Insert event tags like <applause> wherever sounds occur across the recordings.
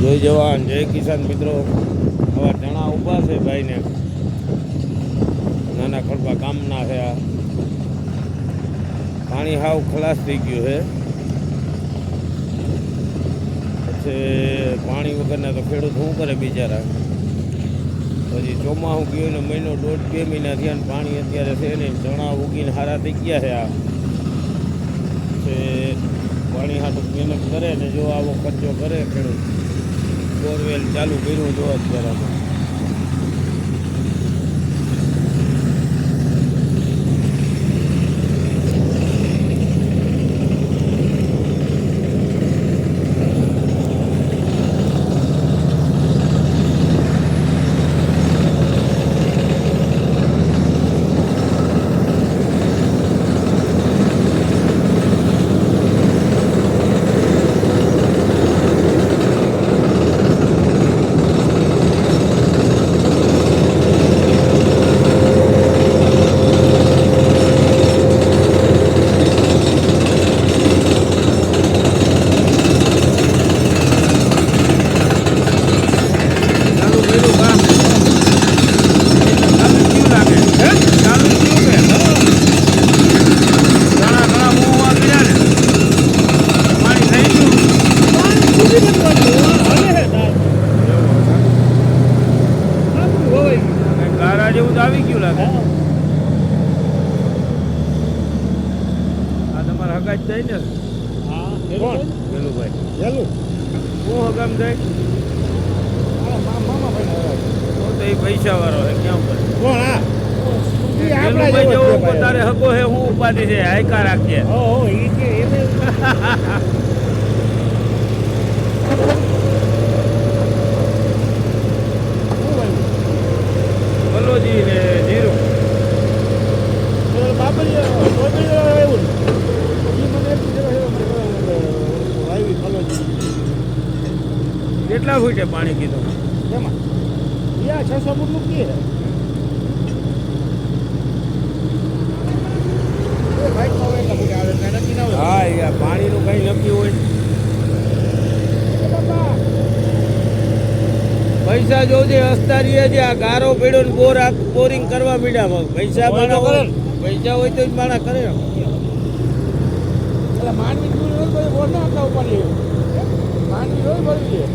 જોઈ જવાન, જય કિસાન મિત્રો. આવા ચણા ઊભા છે ભાઈને. નાના ખડબા કામના છે આ. પાણી હાવ ખલાસ થઈ ગયું છે. પછી પાણી વગરના તો ખેડૂત શું કરે બિચારા? પછી ચોમાસું ગયું ને મહિનો દોઢ બે મહિના થયા પાણી અત્યારે છે ને ચણા ઉગીને હારા થઈ ગયા છે આ. પાણી હાટું મહેનત કરે ને જો આવો ખર્ચો કરે ખેડૂત. બોરવેલ ચાલુ કર્યું જો અત્યારે આમાં. ચાલુ કર્યું કામ ચાલુ કેવું લાગે હે ચાલુ કેવું કે ઘણા ઘણા મોવા ગયા ને પાણી થઈ ગયું કંઈક ગારા જેવું તો આવી ગયું લાગે આ તમારા હગા જ જાય ને કોણ પેલું ભાઈ. હું હગામ જાય તો તો એ પૈસા વાળો છે ક્યાં પર કોણ હા? ભાઈ પોતાને હગો હે હું ઉપાધિ છે હાયકા રાખીએ. <laughs> કેટલા ફૂટે પાણી કીધું? એમાં? યા છસો ફૂટનું કે ભાઈ તો હવે એટલા ફૂટે આવે એટલે નક્કી ના હોય. હા યાર પાણીનું કઈ નક્કી હોય પૈસા જોજે અસ્તારીએ જે આ ગારો પડ્યો ને બોર બોરિંગ કરવા મીડ્યા પૈસા માણા કરે પૈસા હોય તો જ માણા કરે માનવી બોર ના આપતા ઉપાડી માનવી હોય ભરી લે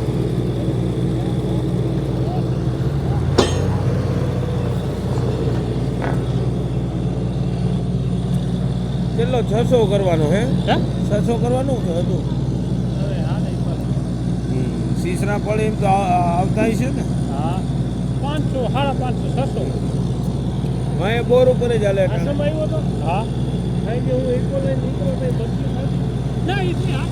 કેટલો છસો કરવાનો હે? છસો કરવાનું કે હતું? સીસરા પડે એમ તો આવતા છે ને? હા. પાંચસો સાડા પાંચસો છસો. મેં બોર ઉપર જ હાલે સમય આવ્યો તો? હા. કારણ કે હું એક લઈને નીકળ્યો તો ના એ આ